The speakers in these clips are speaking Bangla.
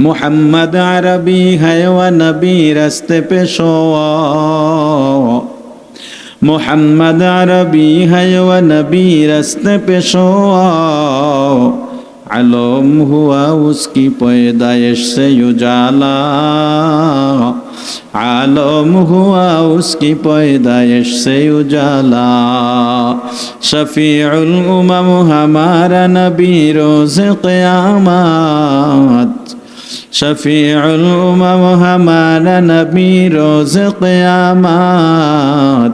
মোহাম্মদ আরবি হ্যায় নবী রাস্তে পেশো মোহাম্মদ আরবি হ্যায় নবী রাস্তে পেশো علم ہوا اس کی پیدائش سے اجالا عالم ہوا اس کی پیدائش سے اجالا شفیع الامم ہمارا نبی روز قیامت شفيع الأمم همال نبي روز قیامات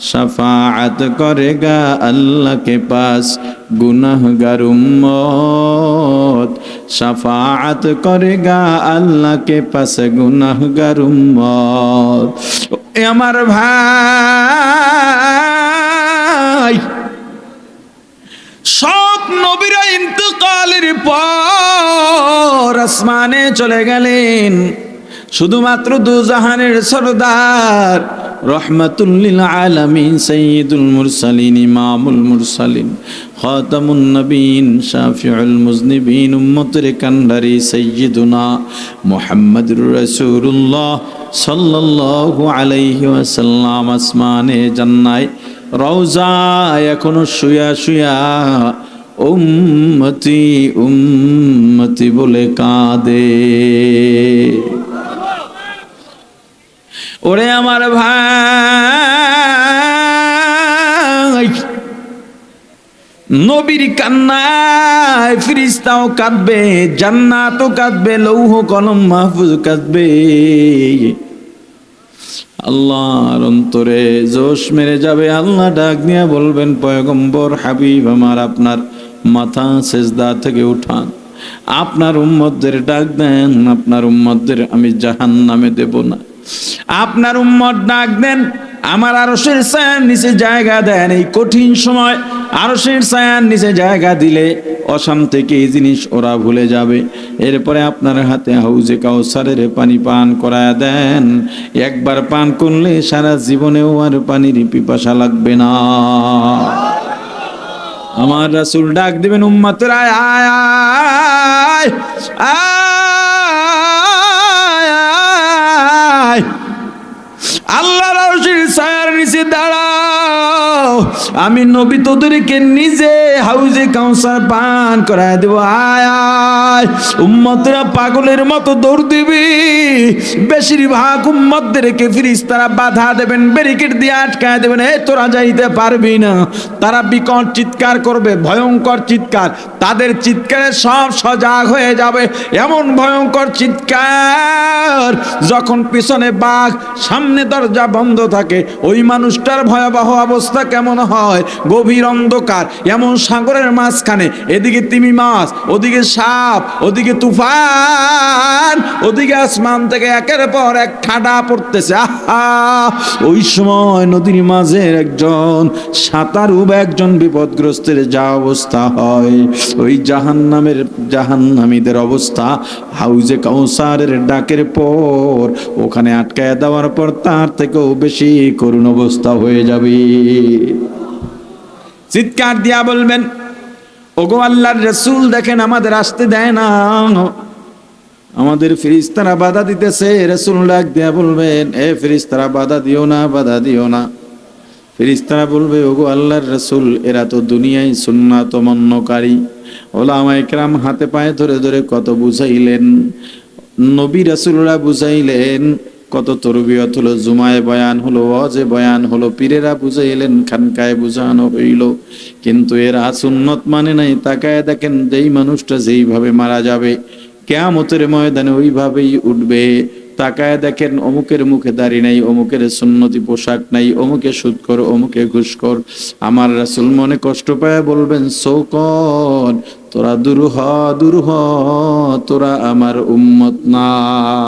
شفاعت کرے گا اللہ کے پاس گناہ گر امت شفاعت کرے گا اللہ کے پاس گناہ گر امت اے امر بھائی সব নবীরা ইন্তকালের পর আসমানে চলে গেলেন। শুধুমাত্র দুজাহানের সরদার রহমাতুল্লিল আলামিন সৈয়দুল মুরসালিন, ইমামুল মুরসালিন, খাতামুন নবীন, শাফিউল মুজনিবিন, উম্মতের কান্ডারি সৈয়দুনা মুহাম্মদুর রাসূলুল্লাহ সাল্লাল্লাহু আলাইহি ওয়াসাল্লাম আসমানে জান্নায় রওজা এখনও শুয়া শুয়া উম্মতি উম্মতি বলে কাঁদে। ওরে আমার ভাই, নবীর কান্নায় ফিরিস্তাও কাঁদবে, জান্নাতও কাঁদবে, লৌহ কলম মাহফুজ কাঁদবে। আল্লাহর অন্তরে জোশ মেরে যাবে। আল্লাহ ডাক দিয়া বলবেন, পয়গম্বর, হাবিব আমার আপনার মাথা সেজদা থেকে উঠান। আপনার উম্মতদের ডাক দেন, আপনার উম্মতদের আমি জাহান নামে দেব না। আপনার উম্মদ ডাক দেন, আমার আরশের ছায়ার নিচে জায়গা দেন। এই কঠিন সময় আরশের ছায়ার নিচে জায়গা দিলে অশান্তিকে এই জিনিস ওরা ভুলে যাবে এরপরে আপনার হাতে হাউজে কাউসারের পানি পান করায় দেন একবার পান করলে সারা জীবনেও আর পানির পিপাসা লাগবে না আমার রাসূল ডাক দিবেন উম্মতের আয় আয় আয় আয় আল্লাহ রশির ছায়ার নিচে দাঁড়াও আমি নবী তোদেরকে নিজে হাউজে কাউসার পান করায় দেব। আয় আয়, উম্মতরা পাগলের মতো দৌড় দিবি। বেশিরভাগ উম্মতদেরকে ফিরিস তারা বাধা দেবেন ব্যারিকেড দিয়ে আটকায় দেবেন। এ, তোরা যাইতে পারবি না। তারা বিকট চিৎকার করবে, ভয়ঙ্কর চিৎকার। তাদের চিৎকারে সব সজাগ হয়ে যাবে। এমন ভয়ঙ্কর চিৎকার যখন পিছনে বাঘ, সামনে দরজা বন্ধ থাকে, ওই মানুষটার ভয়াবহ অবস্থা কেমন হয় গভীর অন্ধকার, এমন সাগরের মাঝখানে। এদিকে তিমি মাছ, ওদিকে সাপ, ওদিকে তুফান, ওদিকে আসমান থেকে একের পর এক ঠাডা পড়তেছে। আহা! ওই সময় নদীর মাঝের একজন সাঁতারু বা একজন বিপদগ্রস্তের যা অবস্থা হয়, ওই জাহান জাহান্নামের জাহান্নামীদের অবস্থা। হাউজে কাউসারের ডাকের পর ওখানে আটকায় দেওয়ার পর তার থেকেও বেশি করুণ অবস্থা হয়ে যাবে। চিৎকার দিয়া বলবেন, ওগো আল্লাহর রসুল দেখেন আমাদের আসতে দেয় না। আমাদের ফিরিস্তারা বাধা দিতেছে। রসুল ডাক দিয়া বলবেন, এ ফিরিস্তারা বাধা দিও না, বাধা দিও না। ফিরিস্তারা বলবে, ওগো আল্লাহর রসুল, এরা তো দুনিয়ায় সুন্নাত মন্যকারী ওলামা একরাম হাতে পায়ে ধরে ধরে কত বুঝাইলেন। নবী রাসুলরা বুঝাইলেন কত তরবিয়ত হলো, জুমায় বয়ান হলো অজে বয়ান হলো, পীরেরা বুঝে এলেন, খানকায় বুঝানো হইল। কিন্তু এরা সুন্নত মানে নাই, তাকায় দেখেন যেই মানুষটা যেইভাবে মারা যাবে, কেয়ামতের ময়দানে ওইভাবেই উঠবে। তাকায় দেখেন অমুকের মুখে দাড়ি নাই, অমুকের সুন্নতি পোশাক নাই, অমুকে সুদকর অমুকে ঘুষকর আমার রাসুল মনে কষ্ট পায়, বলবেন সৌকন তোরা দূর হ দূর হ তোরা আমার উম্মত না।